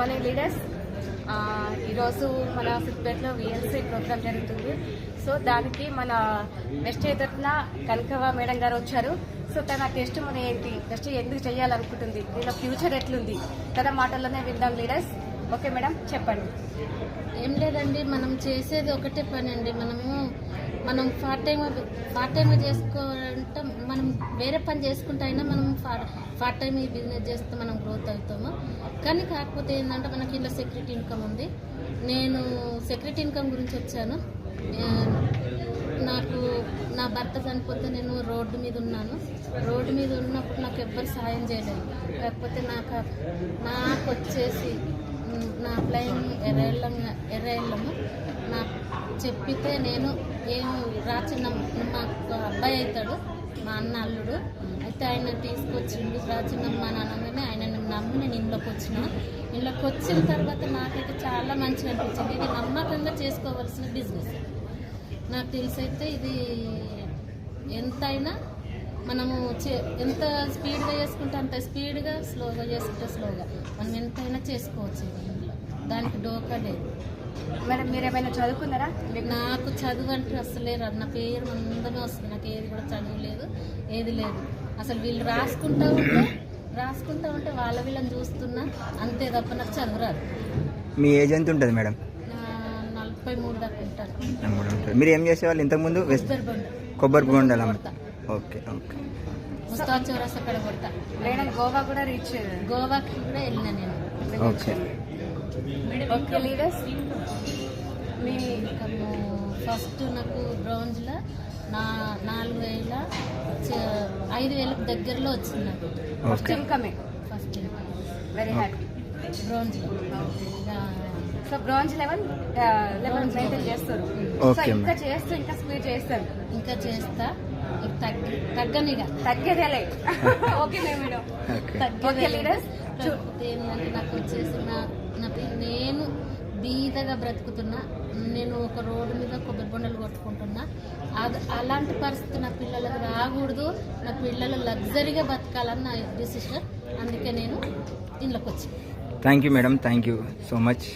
Morning leaders ఈరోజు మన సిద్దిపేటలో విఎల్సీ ప్రోగ్రామ్ జరుగుతుంది. సో దానికి మన బెస్ట్ ఎదుర్న కనకవ మేడం గారు వచ్చారు. సో తన టెస్ట్ మన ఏంటి? టెస్ట్ ఎందుకు చేయాలనుకుంటుంది? దీని ఫ్యూచర్ ఎట్లుంది? తన మాటల్లోనే విందాం లీడర్స్ ఓకే మేడం చెప్పండి. ఏం లేదండి మనం చేసేది ఒకటే పని అండి మనము మనం పార్ట్ టైం పార్ట్ టైం చేసుకోవాలంటే మనం వేరే పని చేసుకుంటే అయినా మనం పార్ట్ టైం ఈ బిజినెస్ చేస్తే మనం గ్రోత్ అవుతాము. కానీ కాకపోతే ఏంటంటే మనకి ఇలా సెక్యూరిటీ ఇన్కమ్ ఉంది. నేను సెక్యూరిటీ ఇన్కమ్ గురించి వచ్చాను. నాకు నా భర్త చనిపోతే నేను రోడ్డు మీద ఉన్నాను. రోడ్డు మీద ఉన్నప్పుడు నాకు ఎవ్వరు సాయం చేయలేదు. కాకపోతే నాకు నాకు వచ్చేసి నా ప్లైన్ ఎర్రళ్ళం ఎర్రళ్ళము నా చెప్పితే నేను ఏం రాచిన మా అబ్బాయి అవుతాడు మా అన్న అల్లుడు. అయితే ఆయన తీసుకొచ్చిండు రాచిన్నమ్మ అని అనగానే ఆయన నమ్మి నేను ఇంట్లోకి వచ్చిన. ఇంట్లోకి వచ్చిన తర్వాత నాకైతే చాలా మంచిగా అనిపించింది. ఇది నమ్మకంగా చేసుకోవాల్సిన బిజినెస్. నాకు తెలిసైతే ఇది ఎంతైనా మనము చే- ఎంత స్పీడ్గా చేసుకుంటే అంత స్పీడ్గా స్లోగా చేసుకుంటే స్లోగా. మనం ఎంతైనా చేసుకోవచ్చు. దానికి డోకా లేదు. మేడం మీరు ఏమైనా చదువుకున్నారా నాకు చదువు అంటే అసలే రాదు. నా పేరు అందమే వస్తుంది. నాకు ఏది కూడా చదువు లేదు ఏది లేదు. అసలు వీళ్ళు రాసుకుంటా ఉంటే రాసుకుంటా ఉంటే వాళ్ళ వీళ్ళని చూస్తున్నా అంతే తప్ప నాకు చదువు రాదు. మీ ఏజ్ ఎంత ఉంటుంది మేడం? నలభై మూడు దాకా ఉంటుంది. మీరు ఏం చేసేవాళ్ళు ఇంతకుముందు? కొబ్బరి బండ. కొబ్బరి బొండాలు? కొడతా. Okay okay. ముస్తా చౌరస్ అక్కడ కొడతా. మేడం గోవా కూడా రీచ్ గోవాకి కూడా వెళ్ళిన నేను. ఓకే. ఓకే లీడర్స్ మీ ఇన్కమ్ ఫస్ట్ నాకు బ్రౌన్జ్లో నా నాలుగు వేల ఐదు వేలకు దగ్గరలో వచ్చింది నాకు. First okay. ఇన్కమే first very happy బ్రౌన్జ్లో so bronze level level maintain చేస్తారు. సో ఇంకా. చేస్తూ ఇంకా స్పీడ్ చేస్తారు. ఇంకా చేస్తా. తగ్గనిగా. తగ్గేదేలే. Okay madam okay. Okay leaders కాకపోతే ఏంటంటే నాకు వచ్చేసి నా నా నేను బీదగా బ్రతుకుతున్నా. నేను ఒక రోడ్డు మీద కొబ్బరి బొండలు కొట్టుకుంటున్నా. అది అలాంటి పరిస్థితి నా పిల్లలకు రాకూడదు. నా పిల్లలు లగ్జరీగా బతకాలని నా డిసిషన్. అందుకే నేను ఇంట్లోకి వచ్చి thank you madam thank you so much